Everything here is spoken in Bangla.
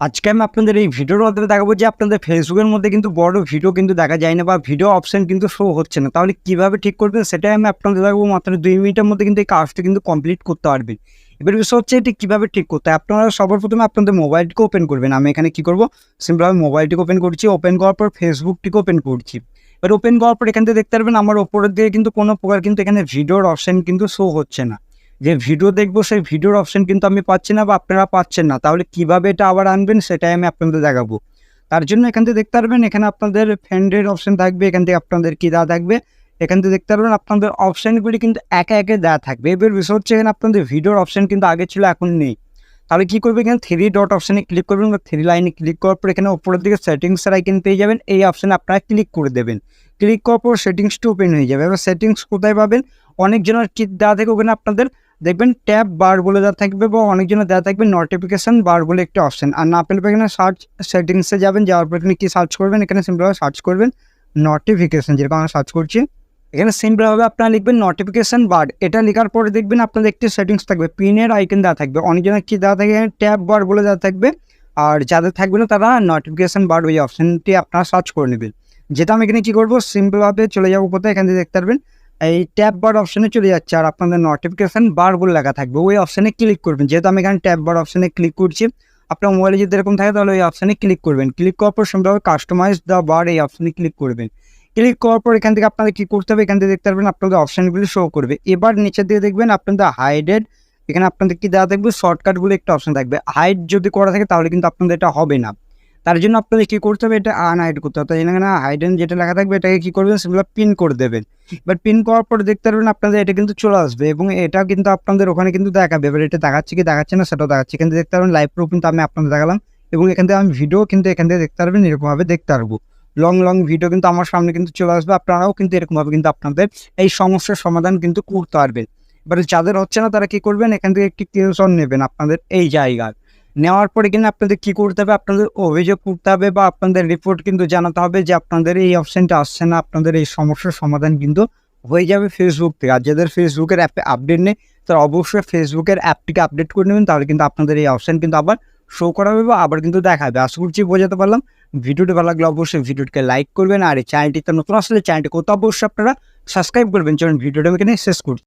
আজকে আমি আপনাদের এই ভিডিওর মাধ্যমে দেখাবো যে আপনাদের ফেসবুকের মধ্যে কিন্তু বড় ভিডিও কিন্তু দেখা যায় না বা ভিডিও অপশন কিন্তু শো হচ্ছে না। তাহলে কীভাবে ঠিক করবেন সেটাই আমি আপনাদের দেখাবো, মাত্র দুই মিনিটের মধ্যে কিন্তু এই কাজটা কিন্তু কমপ্লিট করতে পারবেন। এবার বিষয় হচ্ছে এটি কীভাবে ঠিক করতে হয়? আপনারা সবার প্রথমে আপনাদের মোবাইলটিকে ওপেন করবেন। আমি এখানে কী করব? সিম্পলভাবে মোবাইলটিকে ওপেন করছি। ওপেন করার পর ফেসবুকটিকে ওপেন করছি। এবার ওপেন করার পর এখান থেকে দেখতে পারবেন, আমার ওপরের দিকে কিন্তু কোনো প্রকার কিন্তু এখানে ভিডিওর অপশন কিন্তু শো হচ্ছে না। যে ভিডিও দেখব, সেই ভিডিওর অপশন কিন্তু আমি পাচ্ছি না বা আপনারা পাচ্ছেন না। তাহলে কীভাবে এটা আবার আনবেন, সেটাই আমি আপনাদের দেখাবো। তার জন্য এখান থেকে দেখতে পারবেন, এখানে আপনাদের ফ্রেন্ডের অপশন থাকবে, এখান থেকে আপনাদের কী দেওয়া থাকবে, এখান থেকে দেখতে পারবেন আপনাদের অপশানগুলি কিন্তু একে একে দেওয়া থাকবে। এবার বিষয় হচ্ছে এখানে আপনাদের ভিডিওর অপশন কিন্তু আগে ছিল, এখন নেই। তাহলে কী করবে এখানে থ্রি ডট অপশানে ক্লিক করবেন, বা থ্রি লাইনে ক্লিক করার পর এখানে ওপরের দিকে সেটিংসের আইকন পেয়ে যাবেন, এই অপশানে আপনারা ক্লিক করে দেবেন। ক্লিক করার পর সেটিংসটা ওপেন হয়ে যাবে। এবার সেটিংস কোথায় পাবেন? অনেকজনের কি দেওয়া থাকে, ওখানে আপনাদের দেখবেন ট্যাব বার বলে দেওয়া থাকবে বা অনেকজনের দেওয়া থাকবে নোটিফিকেশান বার বলে একটা অপশান আর না পেলে এখানে সার্চ সেটিংসে যাবেন, যাওয়ার পর এখানে কী সার্চ করবেন? এখানে সিম্পলভাবে সার্চ করবেন নোটিফিকেশান যেরকম আমরা সার্চ করছি। এখানে সিম্পলভাবে আপনারা লিখবেন নোটিফিকেশান বার এটা লেখার পরে দেখবেন আপনাদের একটি সেটিংস থাকবে পিনের আইকন দেওয়া থাকবে। অনেকজনের কী দেওয়া থাকে? ট্যাব বার বলে দেওয়া থাকবে। আর যাদের থাকবে না তারা নোটিফিকেশান বার ওই অপশানটি আপনারা সার্চ করে নেবেন। যেটা আমি এখানে কী করব? সিম্পলভাবে চলে যাব কোথায়? এখান থেকে দেখতে পারবেন। এই ট্যাব বার অপশানে চলে যাচ্ছে আর আপনাদের নোটিফিকেশান বার বলে লেখা থাকবে। ওই অপশানে ক্লিক করবেন। যেহেতু আমি এখানে ট্যাব বার অপশানে ক্লিক করছি, আপনার মোবাইলে যদি এরকম থাকে তাহলে ওই অপশানে ক্লিক করবেন। ক্লিক করার পর সম্ভবত কাস্টমাইজ দ্য বার এই অপশানে ক্লিক করবেন। ক্লিক করার পর এখান থেকে আপনাদের কী করতে হবে? এখান থেকে দেখতে পারবেন আপনাদের অপশানগুলি শো করবে। এবার নিচের দিকে দেখবেন আপনাদের হাইডেড এখানে আপনাদের কি দেওয়া থাকবে? শর্টকাটগুলো একটা অপশান থাকবে। হাইড যদি করা থাকে তাহলে কিন্তু আপনাদের এটা হবে না। তার জন্য আপনাদের কী করতে হবে? এটা আনহাইড করতে হবে। এখানে হাইডেন যেটা লেখা থাকবে, এটাকে কী করবেন? সেগুলো পিন করে দেবেন। এবার পিন করার পরে দেখতে পারবেন আপনাদের এটা কিন্তু চলে আসবে এবং এটা কিন্তু আপনাদের ওখানে কিন্তু দেখাবে। এবার এটা দেখাচ্ছে কি দেখাচ্ছে না সেটাও দেখাচ্ছে। এখান থেকে দেখতে পারবেন লাইভ প্রুফ কিন্তু আমি আপনাদের দেখালাম এবং এখান থেকে আমি ভিডিও কিন্তু এখান থেকে দেখতে পারবেন, এরকমভাবে দেখতে পারব। লং লং ভিডিও কিন্তু আমার সামনে কিন্তু চলে আসবে। আপনারাও কিন্তু এরকমভাবে কিন্তু আপনাদের এই সমস্যার সমাধান কিন্তু করতে পারবেন। এবারে যাদের হচ্ছে না তারা কি করবেন? এখান থেকে একটি টিউশন নেবেন আপনাদের এই জায়গার নেওয়ার পরে কিন্তু আপনাদের কী করতে হবে? আপনাদের অভিযোগ করতে হবে বা আপনাদের রিপোর্ট কিন্তু জানাতে হবে যে আপনাদের এই অপশানটা আসছে না, আপনাদের এই সমস্যার সমাধান কিন্তু হয়ে যাবে ফেসবুক থেকে। আর যাদের ফেসবুকের অ্যাপে আপডেট নেই, তারা অবশ্যই ফেসবুকের অ্যাপটিকে আপডেট করে নেবেন, তাহলে কিন্তু আপনাদের এই অপশান কিন্তু আবার শো করা হবে বা আবার কিন্তু দেখাবে আশা করছি বোঝাতে পারলাম। ভিডিওটি ভালো লাগলে অবশ্যই ভিডিওটিকে লাইক করবেন, আর এই চ্যানেলটিতে নতুন আসলে চ্যানেলটি কোথাও অবশ্যই আপনারা সাবস্ক্রাইব করবেন। চলুন ভিডিওটা আমি এখানে শেষ করছি।